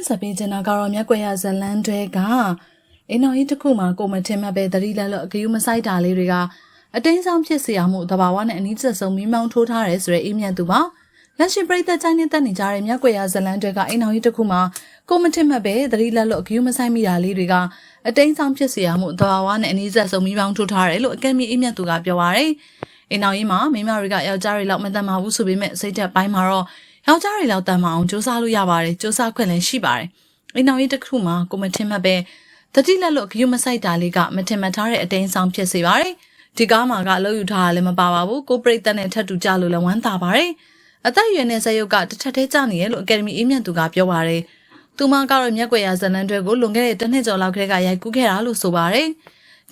တင်ဆက်ပေးချင်တာကတော့မြက်ကွယ်ရဇလန်းတွေကအိမ်တော်ကြီးတစ်ခုမှာကိုမထင်မှတ်ပဲသတိလက်လို့အကယူမဆိုင်တာလေးတွေကအတင်းဆောင်ဖြစ်စေအောင်မှုတဘာဝနဲ့အနီးဆက်ဆုံးမိမောင်းထိုးထားတယ်ဆိုတဲ့အိမ်မြတ်သူပါလက်ရှိပြည်သက်ချိုင်းနေတက်နေကြတဲ့မြက်ကွယ်ရဇလန်းတွေကအိမ်တော်ကြီးတစ်ခုမှာကိုမထင်မှတ်ပဲသတိလက်လို့အကယူမဆိုင်မိတာလေးတွေကအတင်းဆောင်ဖြစ်စေအောင်မှုတဘာဝနဲ့အနီးဆက်ဆုံးမိမောင်းထိုးထားတယ်လို့အကယ်မီအိမ်မြတ်သူကပြောပါရယ်အိမ်တော်ကြီးမှာမိမတွေကယောက်ျားတွေလောက်မတတ်မှဘူးဆိုပေမဲ့စိတ်သက်ပိုင်းမှာတော့ ယောက်ျားတွေလောက်တတ်မှအောင်စူးစမ်းလို့ရပါတယ်စူးစမ်းခွင့်လည်းရှိပါတယ်အိမ်တော်ကြီးတစ်ခုမှာကိုမထင်မှတ်ပဲတတိလက်လို့ဂယုမဆိုင်တာလေးကမထင်မှတ်ထားတဲ့အတင်းဆောင်ဖြစ်စေပါတယ်ဒီကားမှာကအလုပ်ယူထားတာလည်းမပါပါဘူးကိုပရိသတ်နဲ့ထပ်တူကြလို့လည်းဝမ်းသာပါတယ်အသက်အရွယ်နဲ့ဇယုတ်ကတစ်ထက်သေးကြနေရလို့အကယ်ဒမီအေးမြတ်သူကပြောပါတယ်သူမကတော့မျက်ွယ်ရဇလန်တွေကိုလွန်ခဲ့တဲ့တစ်နှစ်ကျော်လောက်ကတည်းကရိုက်ကူးခဲ့တာလို့ဆိုပါတယ်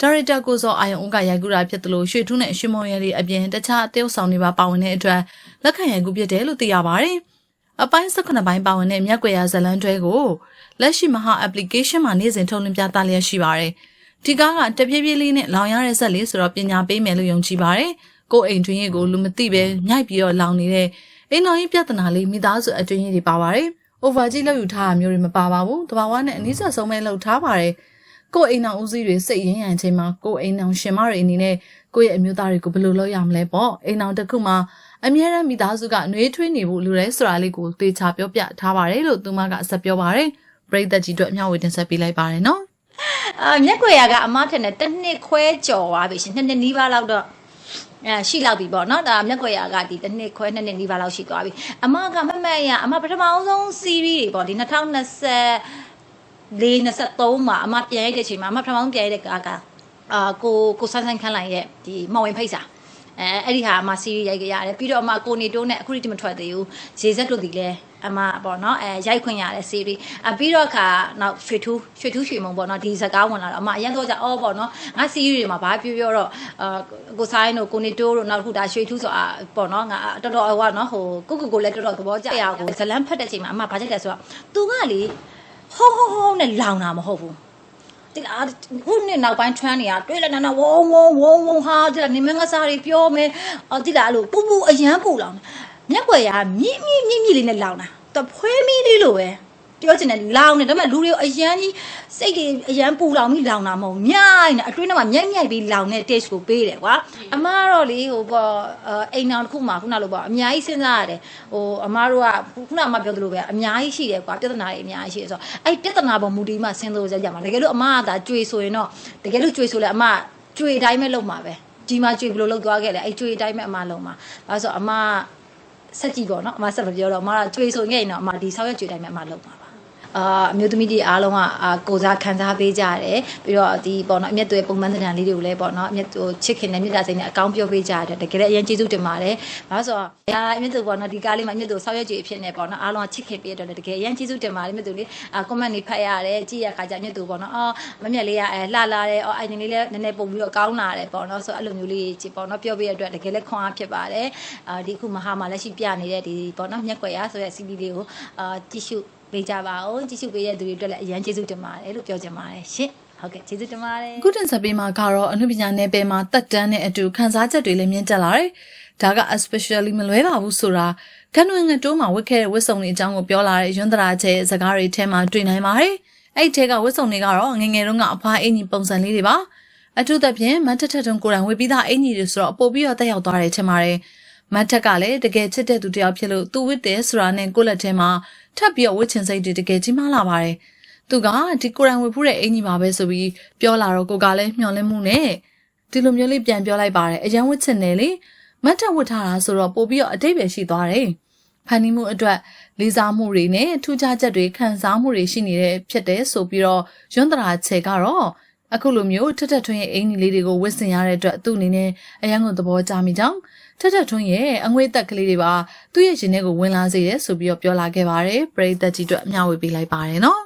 ဒါရိုက်တာကိုစောအာယုံဦးကရိုက်ကူးတာဖြစ်တယ်လို့ရွှေထူးနဲ့ရွှေမုံရဲလေးအပြင်တခြားအသင်းဆောင်တွေပါပါဝင်တဲ့အတွက်လက်ခံရိုက်ကူးဖြစ်တယ်လို့သိရပါတယ်အပိုင်း18ပိုင်းပါဝင်တဲ့မျက်ွယ်ရဇလန်တွေကိုလက်ရှိမဟာ application မှာနေ့စဉ်ထုတ်လွှင့်ပြသလျက်ရှိပါတယ်။ဒီကားကတပြေးပြေးလေးနဲ့လောင်ရတဲ့ဆက်လေးဆိုတော့ပညာပေးမယ်လို့ယုံကြည်ပါတယ်။ကိုယ်အိမ်တွင်းရေးကိုလူမသိပဲမြိုက်ပြီးတော့လောင်နေတဲ့အိမ်တော်ကြီးပြဿနာလေးမိသားစုအတွင်းရေးတွေပါပါတယ်။ over ကြီးလောက်ယူထားတာမျိုးတွေမပါပါဘူး။တဘာဝနဲ့အနည်းဆက်ဆုံးပဲလောက်ထားပါတယ်။ ကိုယ်အိမ်တော်ဦးစီးတွေစိတ်ရင်းရံချိန်မှာကိုယ်အိမ်တော်ရှင်မတွေအနေနဲ့ကိုယ့်ရဲ့အမျိုးသားတွေကိုဘယ်လိုလုပ်ရမလဲပေါ့။အိမ်တော်တစ်ခုမှာအမြဲတမ်းမိသားစုကနှွေးထွေးနေဖို့လိုတယ်ဆိုတာလေးကိုသေချာပြောပြထားပါတယ်လို့သူမကဆက်ပြောပါတယ်။ပရိသတ်ကြီးတို့အမျှဝေတင်ဆက်ပေးလိုက်ပါတယ်နော်အာမျက်ကွယ်ရကအမထက်နဲ့တစ်နှစ်ခွဲကျော်သွားပြီရှင်နှစ်နှစ်နီးပါးလောက်တော့အဲရှိလောက်ပြီပေါ့နော်ဒါမျက်ကွယ်ရကဒီတစ်နှစ်ခွဲနှစ်နှစ်နီးပါးလောက်ရှိသွားပြီအမကမမတ်ရအမပထမအောင်ဆုံး series တွေပေါ့ဒီ2020 423မှာအမပြန်ရိုက်တဲ့အချိန်မှာအမပထမဆုံးပြန်ရိုက်တဲ့ကားကအာကိုကိုဆန်းဆန်းခန်းလိုက်ရဲ့ဒီမော်ဝင်ဖိတ်စာအဲအဲ့ဒီဟာအမစီးရီးရိုက်ကြရတယ်ပြီးတော့အမကိုနေတိုးနဲ့အခုထိမထွက်သေးဘူးရေစက်တို့ဒီလဲအမပေါ့နော်အဲရိုက်ခွင့်ရတဲ့စီးရီးအပြီးတော့ခါနောက်ရွှေထူးရွှေထူးရွှေမုံပေါ့နော်ဒီဇကားဝင်လာတော့အမအရင်တော့じゃအော်ပေါ့နော်ငါစီးရီးတွေမှာဘာပြောပြောတော့အာကိုဆိုင်တို့ကိုနေတိုးတို့နောက်ခုဒါရွှေထူးဆိုတာပေါ့နော်ငါတော်တော်ဟိုကနော်ဟိုကိုကိုကိုလည်းတော်တော်သဘောကျရကိုဇလန်းဖတ်တဲ့အချိန်မှာအမဘာကြိုက်လဲဆိုတော့သူကလေ ဟုံးဟုံးဟုံးနဲ့လောင်တာမဟုတ်ဘူးဒီလားခုနှစ်နောက်ပိုင်း trend တွေကတွေ့လဲနာဝုံဝုံဝုံဝုံဟာဒီလားနေမငါစားတွေပြောမယ်အော်ဒီလားအဲ့လိုပူပူအရန်ပူလောင်မျက်ွယ်ရမြင့်မြင့်မြင့်မြင့်လေးနဲ့လောင်တာတဖွဲမီးလေးလိုပဲ ပြောချင်တယ်လောင်နေဒါပေမဲ့လူတွေအရန်ကြီးစိတ်တွေအရန်ပူလောင်ပြီးလောင်တာမဟုတ်မြိုင်နေအတွင်းထဲမှာမြိုက်မြိုက်ပြီးလောင်တဲ့ taste ကိုပေးတယ်ကွာအမားတော့လေဟိုပေါ့အိမ်အောင်တစ်ခုမှခုနလိုပေါ့အများကြီးစဉ်းစားရတယ်ဟိုအမားတို့ကခုနကမှပြောသလိုပဲအများကြီးရှိတယ်ကွာပြဿနာတွေအများကြီးရှိတယ်ဆိုတော့အဲ့ပြဿနာပေါ်မူတည်မှစဉ်းစားကြရမှာတကယ်လို့အမားကဒါကြွေဆိုရင်တော့တကယ်လို့ကြွေဆိုလဲအမားကြွေတိုင်းပဲလုပ်မှာပဲဒီမှာကြွေဘယ်လိုလုပ်သွားခဲ့လဲအဲ့ကြွေတိုင်းပဲအမားလုပ်မှာဒါဆိုအမားဆက်ကြည့်ပေါ့နော်အမဆက်မပြောတော့အမကကြွေဆိုခဲ့ရင်တော့အမဒီဆောက်ရွက်ကြွေတိုင်းပဲအမလုပ်ပါပါ အာအမျိုးသမီးတွေအားလုံးကအာကိုစားခံစားပေးကြတယ်ပြီးတော့ဒီပေါ့နော်အမျက်တွေပုံမှန်တဲ့လေးတွေကိုလည်းပေါ့နော်အမျက်ဟိုချစ်ခင်တဲ့မြတ်တာစိတ်နဲ့အကောင်းပြောပေးကြတယ်တကယ်လည်းအရင်ကျေးဇူးတင်ပါတယ်ဘာလို့ဆိုတော့အာအမျက်တွေပေါ့နော်ဒီကားလေးမှာအမျက်တွေဆောက်ရွက်ကြွေအဖြစ်နဲ့ပေါ့နော်အားလုံးကချစ်ခင်ပေးတယ်တကယ်အရင်ကျေးဇူးတင်ပါတယ်အမျက်တွေလေးအာ comment တွေဖတ်ရတယ်ကြည့်ရခါကျအမျက်တွေပေါ့နော်အော်မမျက်လေးကအဲလှလာတယ်အော်အိုင်နေလေးလည်းနည်းနည်းပုံပြီးတော့ကောင်းလာတယ်ပေါ့နော်ဆိုအဲ့လိုမျိုးလေးကြည့်ပေါ့နော်ပြောပေးရတဲ့အတွက်တကယ်လည်းခွန်အားဖြစ်ပါတယ်အာဒီအခုမဟာမှာလက်ရှိပြနေတဲ့ဒီပေါ့နော်မျက်ွယ်ရဆိုတဲ့ CD လေးကိုအာကြည့်ရှု ပေးကြပါဦးကြည့်ရှုပေးတဲ့သူတွေအတွက်လည်းအရန်ကျေးဇူးတင်ပါတယ်လို့ပြောချင်ပါတယ်ရှင်ဟုတ်ကဲ့ကျေးဇူးတင်ပါတယ်အခုတင်ဆက်ပေးမှာကတော့အနုပညာနယ်ပယ်မှာတက်တန်းတဲ့အတူခန်းစားချက်တွေလည်းမြင့်တက်လာတယ်။ဒါက especially မလွဲပါဘူးဆိုတာကနွေငတိုးမှာဝတ်ခဲ့တဲ့ဝတ်စုံတွေအကြောင်းကိုပြောလာတဲ့ရွန်းတရာချဲစကားတွေထဲမှာတွေ့နိုင်ပါတယ်။အဲ့ဒီထဲကဝတ်စုံတွေကတော့ငယ်ငယ်တုန်းကအဖွားအင်ကြီးပုံစံလေးတွေပါ။အထူးသဖြင့်မတ်ထက်ထက်တုံကိုယ်တိုင်ဝတ်ပြီးသားအင်ကြီးတွေဆိုတော့ပို့ပြီးတော့တက်ရောက်သွားတယ်ထင်ပါတယ်။ မတ်ထက်ကလည်းတကယ်ချစ်တဲ့သူတစ်ယောက်ဖြစ်လို့သူဝတ်တယ်ဆိုတာနဲ့ကိုယ့်လက်ထဲမှာထပ်ပြီးတော့ဝတ်ချင်စိတ်တွေတကယ်ကြီးမားလာပါတယ်။သူကဒီကိုယ်တိုင်ဝတ်ဖူးတဲ့အင်ကြီးပါပဲဆိုပြီးပြောလာတော့ကိုကလည်းမျှော်လင့်မှုနဲ့ဒီလိုမျိုးလေးပြန်ပြောလိုက်ပါတယ်အရန်ဝတ်ချင်တယ်လေမတ်တက်ဝတ်ထားတာဆိုတော့ပို့ပြီးတော့အတိတ်ပဲရှိသွားတယ်ဖန်တီးမှုအတွက်လေးစားမှုတွေနဲ့ထူးခြားချက်တွေခံစားမှုတွေရှိနေတဲ့ဖြစ်တယ်ဆိုပြီးတော့ရွန်းတရာချေကတော့အခုလိုမျိုးထက်ထက်ထွန်းရဲ့အင်ကြီးလေးတွေကိုဝတ်ဆင်ရတဲ့အတွက်သူ့အနေနဲ့အရန်ကိုသဘောကျမိကြောင်း ထက်ထက်ထွန်းရဲ့အငွေ့သက်ကလေးတွေပါသူ့ရဲ့ရှင်ထဲကိုဝင်လာစေတယ်ဆိုပြီးတော့ပြောလာခဲ့ပါတယ်ပရိသတ်ကြီးတို့အမျှဝေပေးလိုက်ပါတယ်နော်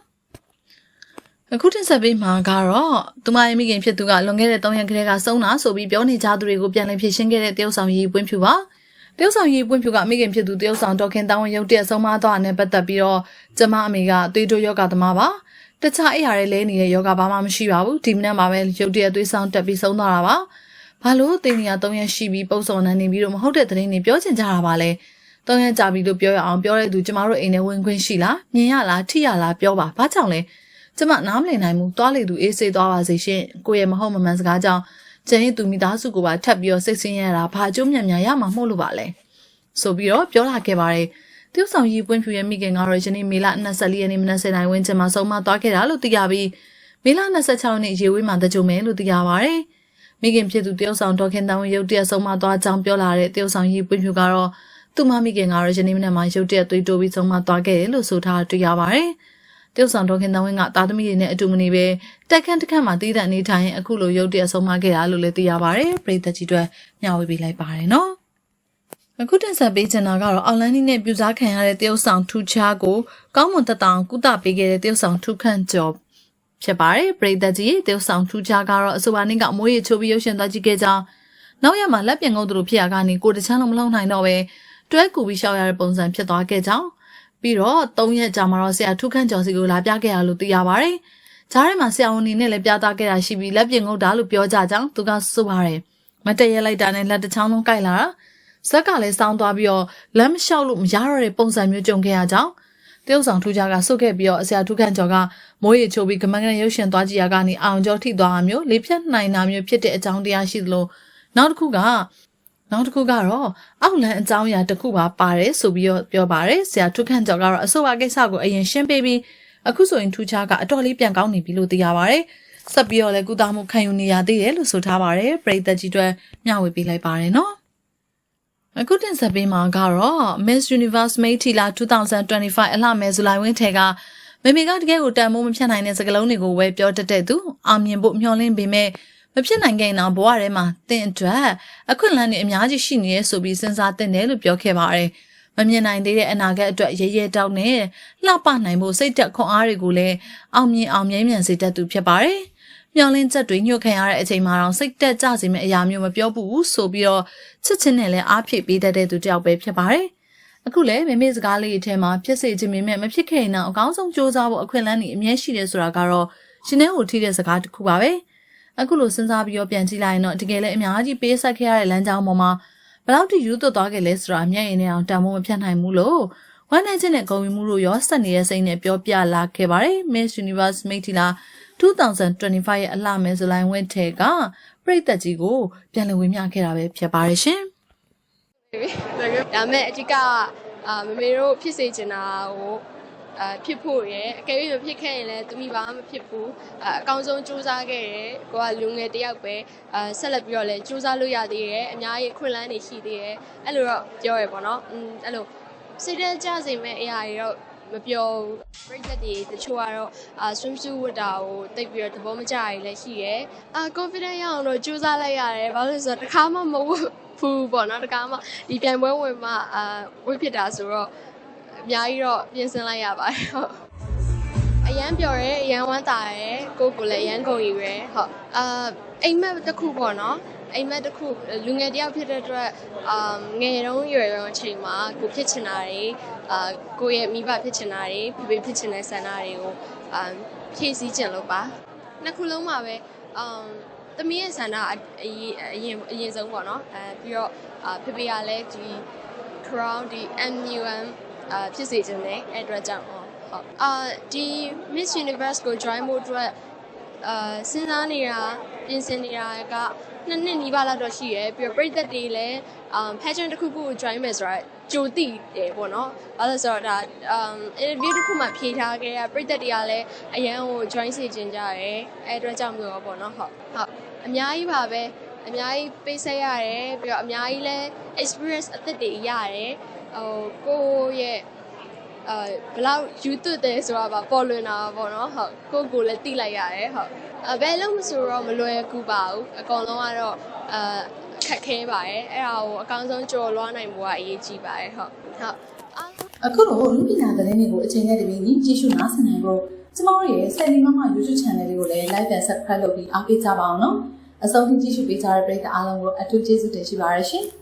အခုတင်ဆက်ပေးမှာကတော့သူမရဲ့မိခင်ဖြစ်သူကလွန်ခဲ့တဲ့3ရက်ခရဲကဆုံးတာဆိုပြီးပြောနေကြသူတွေကိုပြန်လည်ဖြေရှင်းခဲ့တဲ့တရုတ်ဆောင်ရည်ပွင့်ဖြူပါတရုတ်ဆောင်ရည်ပွင့်ဖြူကမိခင်ဖြစ်သူတရုတ်ဆောင်တော်ခင်တောင်းဝင်ရုပ်တရက်ဆုံးမသွားတဲ့ပတ်သက်ပြီးတော့ကျမအမေကသွေးတိုးယောဂသမားပါတခြားအိယာတွေလဲနေတဲ့ယောဂဘာမှမရှိပါဘူးဒီမနေ့မှာပဲရုပ်တရက်သွေးဆောင်တက်ပြီးဆုံးသွားတာပါ ဘာလို့တင်နေရ3ရက်ရှိပြီးပုံစုံနေနေပြီးတော့မဟုတ်တဲ့သတင်းတွေပြောချင်ကြတာပါလဲတောင်းရကြပြီလို့ပြောရအောင်ပြောတဲ့သူကျမတို့အိမ်ထဲဝင်ခွင့်ရှိလားမြင်ရလားထိရလားပြောပါဘာကြောင့်လဲကျမနားမလည်နိုင်ဘူးတွားလေသူအေးဆေးသွားပါစေရှင်ကိုရဲ့မဟုတ်မမှန်စကားကြောင့်ကျန်ရင်သူမိသားစုကိုပါထပ်ပြီးတော့စိတ်ဆင်းရဲတာဘာအကျိုးမြတ်များရမှာမဟုတ်လို့ပါလဲဆိုပြီးတော့ပြောလာခဲ့ပါတယ်တရုတ်ဆောင်ကြီးပွင့်ဖြူရဲ့မိခင်ကတော့ယနေ့မေလ24ရက်နေ့မနက်7:00နာရီဝန်းကျင်မှာဆုံးမသွားခဲ့တာလို့သိရပြီးမေလ26ရက်နေ့ရေဝေးမှာတကြုံမယ်လို့သိရပါတယ် မိခင်ဖြစ်သူတရုတ်ဆောင်ဒေါခင်တန်ဝင်းရုတ်တရက်ဆုံးမသွားကြောင်းပြောလာတဲ့တရုတ်ဆောင်ကြီးပွင့်ဖြူကတော့သူ့မမိခင်ကတော့ယနေ့မနက်မှာရုတ်တရက်သွေးတိုးပြီးဆုံးမသွားခဲ့တယ်လို့ဆိုထားတွေ့ရပါတယ်တရုတ်ဆောင်ဒေါခင်တန်ဝင်းကသားသမီးတွေနဲ့အတူမနေပဲတက်ခန့်တက်ခန့်မှာတည်တဲ့အနေထိုင်ရင်အခုလိုရုတ်တရက်ဆုံးမခဲ့တာလို့လည်းသိရပါတယ်ပြည်သက်ကြီးတွေမျှဝေပေးလိုက်ပါတယ်နော်အခုတင်ဆက်ပေးချင်တာကတော့အောက်လန်းနီနဲ့ပြူစားခံရတဲ့တရုတ်ဆောင်ထူချားကိုကောင်းမွန်သက်တောင်ကုသပေးခဲ့တဲ့တရုတ်ဆောင်ထူခန့်ကျော် ဖြစ်ပါတယ်ပရိသတ်ကြီးတရုတ်ဆောင်ထူချားကတော့အဆိုပါနေ့ကအမိုးရချိုးပြီးရုပ်ရှင်သွားကြည့်ခဲ့ကြောင်းနောက်ရက်မှာလက်ပြန်ကုန်းသူတို့ဖြစ်ရကနေကိုတချမ်းလုံးမလုံးနိုင်တော့ပဲတွဲကူပြီးရှောက်ရတဲ့ပုံစံဖြစ်သွားခဲ့ကြောင်းပြီးတော့၃ရက်ကြာမှာတော့ဆရာထူခန့်ကျော်စီကိုလာပြခဲ့ရလို့သိရပါတယ်။ဂျားထဲမှာဆရာဝန်နေနဲ့လည်းပြသခဲ့တာရှိပြီးလက်ပြင်ငုတ်တာလို့ပြောကြကြောင်းသူကဆိုပါတယ်။မတည့်ရလိုက်တာနဲ့လက်တစ်ချောင်းလုံးကိုက်လာတာဇက်ကလည်းစောင်းသွားပြီးတော့လမ်းမလျှောက်လို့မရတော့တဲ့ပုံစံမျိုးကြုံခဲ့ရကြောင်း တရုတ်ဆောင်ထူးခြားကဆုတ်ခဲ့ပြီးတော့အစရာထူးခန့်ကျော်ကမိုးရီချိုးပြီးကမန်ကရရုပ်ရှင်သွားကြည့်ရကနေအောင်ကျော်ထိသွားတာမျိုးလေးဖြတ်နိုင်တာမျိုးဖြစ်တဲ့အကြောင်းတရားရှိသလိုနောက်တစ်ခုကနောက်တစ်ခုကတော့အောက်လန်အကြောင်းအရာတစ်ခုပါပါတယ်ဆိုပြီးတော့ပြောပါတယ်ဆရာထူးခန့်ကျော်ကတော့အဆိုပါကိစ္စကိုအရင်ရှင်းပေးပြီးအခုဆိုရင်ထူးခြားကအတော်လေးပြန်ကောင်းနေပြီလို့သိရပါတယ်ဆက်ပြီးတော့လည်းကုသမှုခံယူနေရသေးတယ်လို့ဆိုထားပါတယ်ပရိသတ်ကြီးတွေမျှဝေပေးလိုက်ပါတယ်နော် အခုတင်ဆက်ပေးမှာကတော့ Miss Universe မိထီလာ2025အလှမဲဇူလိုင်ဝင်းထဲကမေမေကတကယ်ကိုတန်မိုးမဖြတ်နိုင်တဲ့စကလုံးတွေကိုဝယ်ပြောတတ်တဲ့သူအောင်မြင်ဖို့မျှော်လင့်ပေမဲ့မဖြစ်နိုင်ခဲ့ရင်တော့ဘဝထဲမှာတင့်အတွက်အခွင့်အလမ်းတွေအများကြီးရှိနေရဆိုပြီးစဉ်းစားတင်တယ်လို့ပြောခဲ့ပါတယ်။မမြင်နိုင်သေးတဲ့အနာဂတ်အတွက်ရဲရဲတောက်နဲ့လှပနိုင်ဖို့စိတ်တက်ခွန်အားတွေကိုလည်းအောင်မြင်အောင်မြဲမြံစေတတ်သူဖြစ်ပါတယ်။ မျောလင်းချက်တွေညှို့ခံရတဲ့အချိန်မှာတော့စိတ်တက်ကြစေမယ့်အရာမျိုးမပြောဘူးဆိုပြီးတော့ချစ်ချင်းနဲ့လည်းအားဖြည့်ပေးတတ်တဲ့သူတစ်ယောက်ပဲဖြစ်ပါတယ်။အခုလည်းမိမိစကားလေးအထဲမှာဖြစ်စေခြင်းပေမဲ့မဖြစ်ခဲ့ရင်တော့အကောင်းဆုံးစူးစမ်းဖို့အခွင့်အလမ်းတွေအမြဲရှိတယ်ဆိုတာကတော့ရှင်ထဲကိုထိတဲ့စကားတစ်ခုပါပဲ။အခုလိုစဉ်းစားပြီးတော့ပြန်ကြည့်လိုက်ရင်တော့တကယ်လည်းအများကြီးပေးဆက်ခဲ့ရတဲ့လမ်းကြောင်းပေါ်မှာဘယ်လောက်ထိယူသွတ်သွားခဲ့လဲဆိုတာမျက်ရည်နဲ့အောင်တန်ဖို့မဖြတ်နိုင်ဘူးလို့ဝမ်းနေခြင်းနဲ့ဂုဏ်ယူမှုတို့ရောဆက်နေတဲ့စိတ်နဲ့ပြောပြလာခဲ့ပါတယ်။ Miss Universe မိတ်တီလာ 2025ရဲ့အလှမဲဇလိုင်းဝင့်ထဲကပြည်သက်ကြီးကိုပြန်လည်ဝေမျှခဲ့တာပဲဖြစ်ပါတယ်ရှင်။ဒါမဲ့အဓိကအာမမေတို့ဖြစ်စေချင်တာကိုအာဖြစ်ဖို့ရယ်အကယ်၍မဖြစ်ခဲ့ရင်လည်းသူမိဘာမှမဖြစ်ဘူးအာအကောင်းဆုံးစူးစမ်းခဲ့ရယ်ကိုကလူငယ်တစ်ယောက်ပဲအာဆက်လက်ပြီးတော့လည်းစူးစမ်းလို့ရသေးတယ်အများကြီးခွင့်လန်းနေရှိသေးတယ်အဲ့လိုတော့ပြောရပေါ့နော်อืมအဲ့လိုစိတ်ထဲကြစေမဲ့အရာတွေတော့ မပြောဘူးပြိတ္တတွေတချို့ကတော့အာ swimsuit ဝတ်တာကိုတိတ်ပြီးတော့သဘောမကျရည်လည်းရှိရယ်အာ confident ရအောင်တော့စူးစမ်းလိုက်ရတယ်ဘာလို့လဲဆိုတော့တစ်ခါမှမဟုတ်ဘူးပေါ့နော်တကားမှဒီပြိုင်ပွဲဝင်မှအာဝိဖြစ်တာဆိုတော့အများကြီးတော့ပြင်ဆင်လိုက်ရပါတယ်ဟုတ်အရန်ပြော်ရဲအရန်ဝမ်းတာရဲကိုကိုလည်းအရန်ကုန်ယူရဲဟုတ်အာအိမ်မက်တစ်ခုပေါ့နော် အိမ်မက်တစ်ခုလူငယ်တယောက်ဖြစ်တဲ့အတွက်အာငယ်တုန်းရွယ်တုန်းအချိန်မှာကိုဖြစ်ချင်တာတွေအာကိုရဲ့မိဘဖြစ်ချင်တာတွေဖေဖေဖြစ်ချင်တဲ့ဆန္ဒတွေကိုအာဖြည့်ဆည်းချင်လို့ပါနှစ်ခုလုံးမှာပဲအာသမီးရဲ့ဆန္ဒအအရင်အရင်အရင်ဆုံးပေါ့နော်အဲပြီးတော့အာဖေဖေကလည်းဒီ crown ဒီ MUM အာဖြစ်စေခြင်းနဲ့အဲ့အတွက်ကြောင့်ဟုတ်ဟုတ်အာဒီ Miss Universe ကို join ဖို့အတွက်အာစဉ်းစားနေတာ ပြင်ဆင်နေတာကနှစ်နှစ်နီးပါးလောက်တော့ရှိရယ်ပြီးတော့ပြည်သက်တွေလည်းအာ pageant တစ်ခုခုကို join မယ်ဆိုတာကြိုသိတယ်ပေါ့နော်။ဘာလို့လဲဆိုတော့ဒါ um interview တစ်ခုမှဖြေထားခဲ့ရပြည်သက်တွေကလည်းအရန်ကို join စေခြင်းကြရယ်အဲ့အတွက်ကြောင့်မျိုးပေါ့နော်ဟုတ်ဟုတ်အများကြီးပါပဲအများကြီးပေးဆက်ရတယ်ပြီးတော့အများကြီးလဲ experience အသစ်တွေရတယ်ဟိုကိုယ့်ရဲ့အဲဘလောက်ယူသွတ်တယ်ဆိုတာပါပေါ်လွင်တာပေါ့နော်ဟုတ်ကိုယ့်ကိုယ်လည်းသိလိုက်ရတယ်ဟုတ် အဘယ်လုံးမဆိုတော့မလွယ်ကူပါဘူးအကောင်လုံးကတော့အာခက်ခဲပါတယ်အဲ့ဒါကိုအကောင်းဆုံးကြော်လွှားနိုင်ဖို့ကအရေးကြီးပါတယ်ဟုတ်ဟုတ်အားလုံးအခုလိုလူပညာသတင်းတွေကိုအချိန်နဲ့တပြေးညီကြည့်ရှုနားဆင်နိုင်ဖို့ကျမတို့ရဲ့ Sandy Mama YouTube Channel လေးကိုလည်း Like and Subscribe လုပ်ပြီးအားပေးကြပါအောင်နော်အဆုံးထိကြည့်ရှုပေးကြတဲ့ပရိသတ်အားလုံးကိုအထူးကျေးဇူးတင်ရှိပါရရှင်။